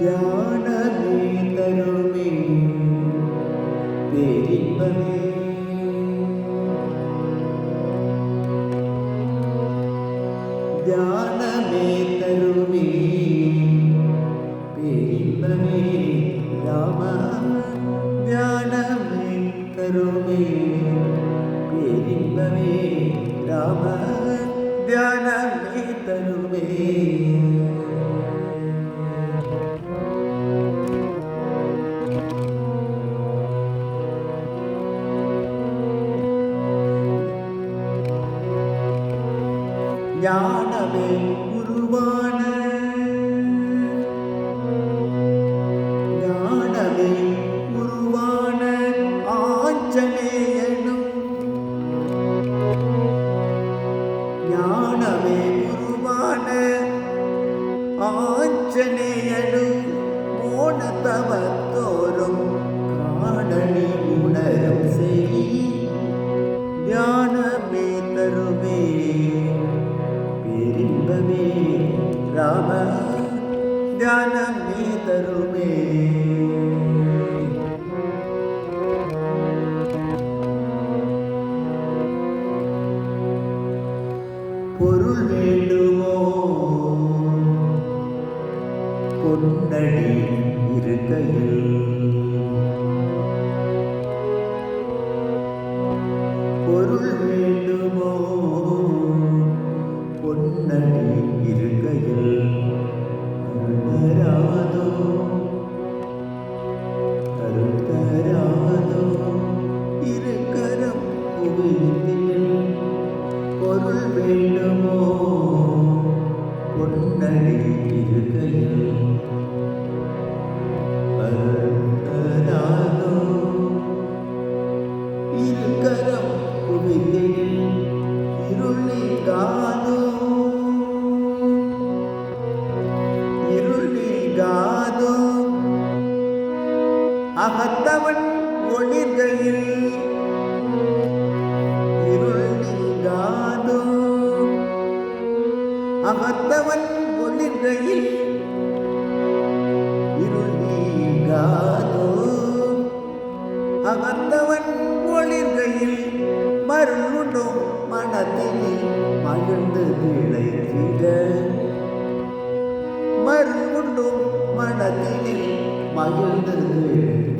ധ്യാനമേ തരുമേ പെരുമേ രാമ ധ്യാനമേ തരുമേ പെരുമേ രാമ ധ്യാനമേ തരുമേ ஞானமே உருவான. ஞானமே உருவான ஆஞ்சநேயனும். ஞானமே உருவான ஆஞ்சநேயனும் ராம தியானம் நீ தருமே. பொருள் வேண்டுமோ? பொன்னடி இருக்கையில். பொருள் வேண்டுமோ? ഇരുകയിൽ തരാതോ? ഇരുകരം ഉപയോഗിത്തിൽ அகத்தவன் ஒளிர்கையில் இருள் நீங்காதோ? அகத்தவன் ஒளிர்கையில் இருள் நீங்காதோ? அகத்தவன் ஒளிர்கையில் மருளுண்டும் மனத்தினில் மகிழ்ந்து திளைத்திட. மருளுண்டும் மனத்தினில் மகிழ்ந்து திளைத்திட.